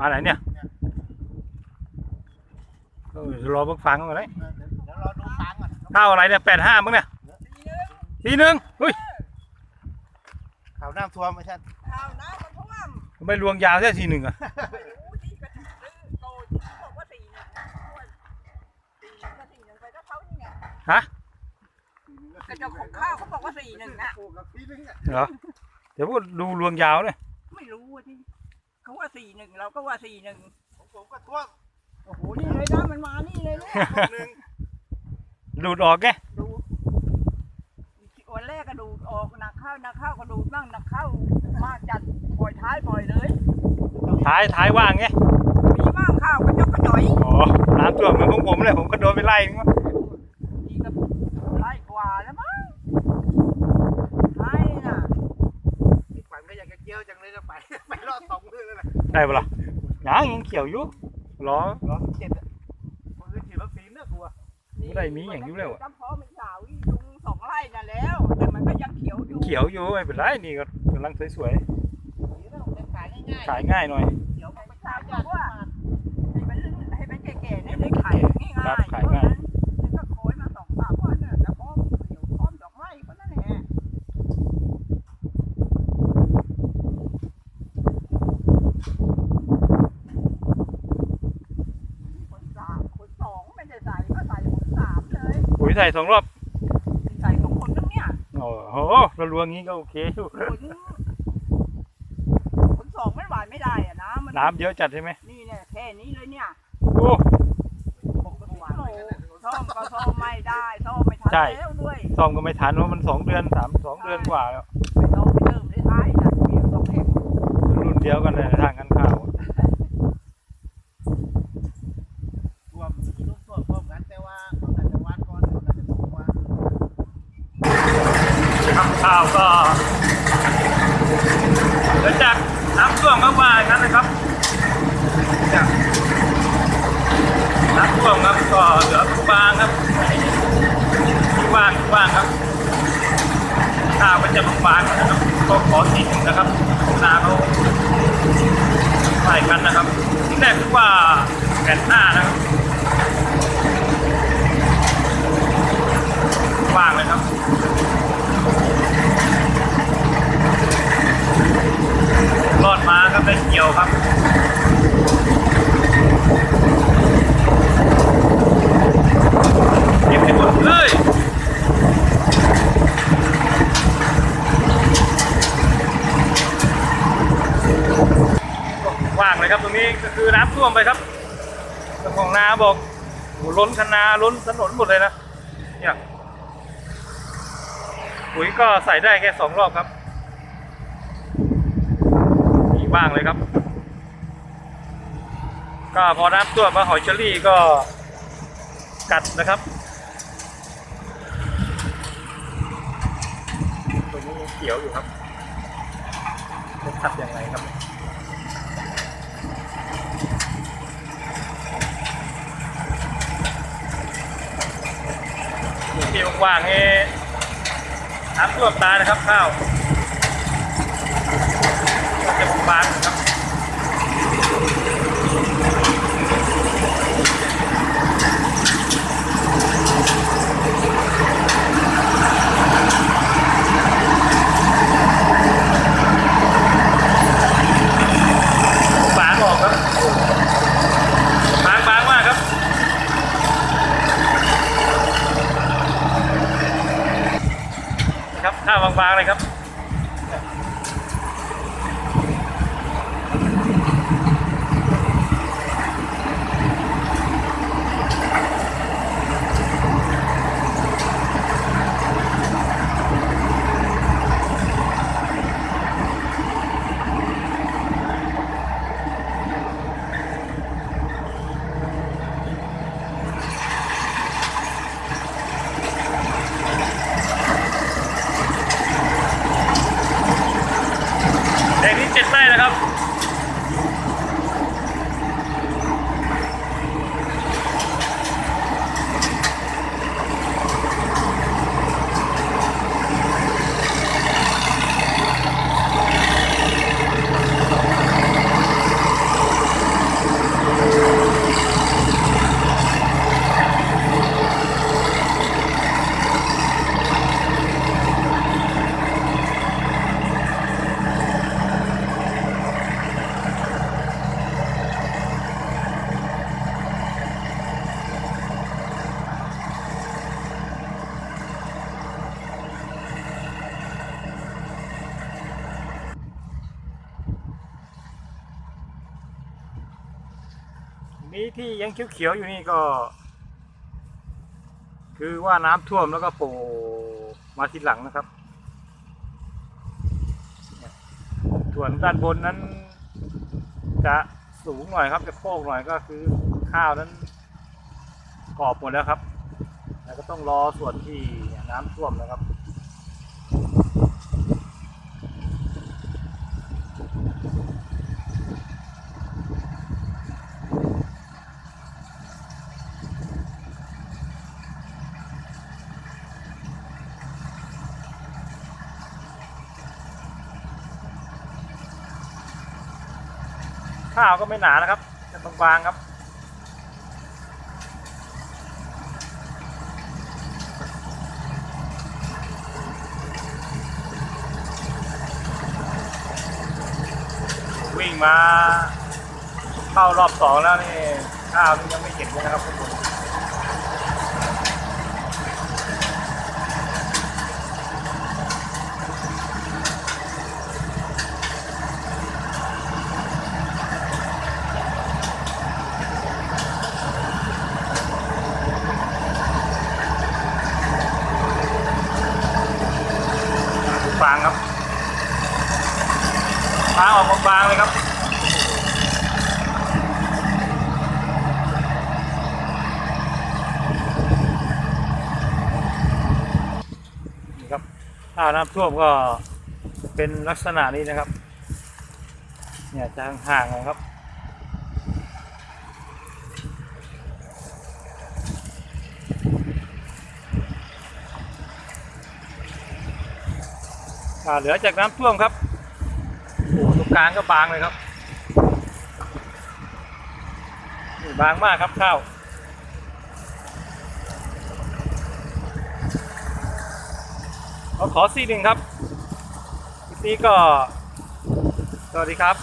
มาไหนเนี่ยเออรอเพิ่งฟังก่อนเลยเดี๋ยวรอดูฟังก่อนข้าวอะไรเนี่ยแปดห้ามั้งเนี่ยทีหนึ่งเฮ้ยข่าวน้ำท่วมไม่ใช่เอาน้ำมันท่วมทำไม่ลวงยาวแค่ทีหนึ่งอะไม่รู้ที่กระถิ่นซื้อโตที่บอกว่าสี่หนึ่งนะสี่หนึ่งก็สี่หนึ่งไปก็เขานี่ไงฮะกระเจ้าของข้าวเขาบอกว่าสี่หนึ่งนะปลูกกับพี่นึงอะเหรอเดี๋ยวพวกดูลวงยาวเนี่ยไม่รู้ว่าที่ เขาว่าสี่หนึ่งเราก็ว่าสี่หนึ่งของผมก็ท่วมโอ้โหนี่เลยนะมันมานี่เลยเนี่ยหนึ่งดูดออกไงดูวันแรกก็ดูดออกหนักเข้าหนักเข้าก็ดูดบ้างหนักเข้ามาจัดปล่อยท้ายปล่อยเลยท้ายท้ายว่างไงมีบ้างข้าวกระจกกระจ่อยอ๋อน้ำท่วมเหมือนของผมเลยผมก็โดนไปไล่นึงวะ นี่ก็ไล่กว่าแล้วมั้งท้ายน่ะ อีกฝั่งก็อยากจะเกี่ยวจังเลยนะไป ไปรอดสองเรื่องแล้วนะ ได้ปะล่ะยังยังเขียวอยู่รอรอเจ็ดอะคนอื่นฉีดวัคซีนเนอะกลัวไม่ได้มีอย่างนี้แล้วอะจำเพาะมันสาวอีลุงสองไร่น่ะแล้ว แต่มันก็ยังเขียวอยู่เขียวอยู่ไม่เป็นไรนี่ก็กำลังสวยนี่เราจะขายง่ายๆขายง่ายหน่อยๆเดี๋ยวมันสาวบอกว่าให้มันให้มันแก่ๆเนี่ยได้ขายง่ายๆครับขายง่าย แล้วก็โคอยมาสองสามวันเนี่ยแล้วพร้อมเขียวพร้อมดอกไม้ก็นั่นแหละคนสามคนสองไม่ได้ใส่ก็ใส่คนสามเล ยปุ๋ยใส่สองรอบใส่สองคนนึงเนี่ยโอ้โหเราลวงงี้ก็โอเคอยู่ขนขนสองไม่หวานไม่ได้อะน้ำมันน้ำเยอะจัดใช่ไหมนี่เนี่ยแค่นี้เลยเนี่ยโอ้ผมก็หวานเหมือนกันนะซ่อมก็ซ่อมไม่ได้ซ่อมไม่ทันใช่แล้วด้วยซ่อมก็ไม่ทันเพราะมันสองเดือนสามสองเดือนกว่าแล้วไปซ่อมไปเติมได้ท้ายนะเพียงสองเองรุ่นเดียวกันเลยทางกันข้าว ท่วมที่ลูกท่วมพร้อมกันแต่ว่าเขาแต่จะวัดก่อนเขาแต่จะบอกว่า ครับข้าวก็หลังจากน้ำท่วมมากๆนั้นนะครับเนี่ยน้ำท่วมครับก็เหลือผู้บางครับที่ว่างว่างครับข้าวมันจะบางๆนะครับก็ขอติดนะครับนาเขาใส่กันนะครับที่แรกคิดว่า แผ่นหน้านะครับว่างเลยครับรอดมาครับได้เกี่ยวครับ เก็บให้หมดเลยว่างเลยครับตรงนี้ก็คือน้ำ ท่วมไปครับเจ้าของนาบอกโอ้โหล้นคันนาล้นถนนหมดเลยนะเนี่ยปุ๋ยก็ใส่ได้แค่สองรอบครับมีบ้างเลยครับ ก็พอน้ำท่วมมาหอยเชอรี่ก็กัดนะครับตรงนี้ยังเขียวอยู่ครับจะทับยังไงครับ อยู่ที่ว่างๆนี่น้ำท่วมตานะครับข้าวจะบางครับ นี้ที่ยังเขียวๆอยู่นี่ก็ คือว่าน้ำท่วมแล้วก็โผล่มาทีหลังนะครับส่วนด้านบนนั้น จะสูงหน่อยครับจะโค้งหน่อยก็คือข้าวนั้นกรอบหมดแล้วครับ แล้วก็ต้องรอส่วนที่น้ำท่วมนะครับ ข้าวก็ไม่หนานะครับจะบางๆครับวิ่งมาเข้ารอบสองแล้วนี่ข้าวนี่ยังไม่เก็บเลยนะครับทุกคนบางครับทางออกบางๆเลยครับ นี่ครับ ถ้าน้ำท่วมก็เป็นลักษณะนี้นะครับ เนี่ยจะห่างๆนะครับ เหลือจากน้ำท่วมครับโอ้ตรงกลางก็บางเลยครับ บางมากครับข้าว ขอ ขอซีหนึ่งครับคลิปนี้ก็ สวัสดีครับ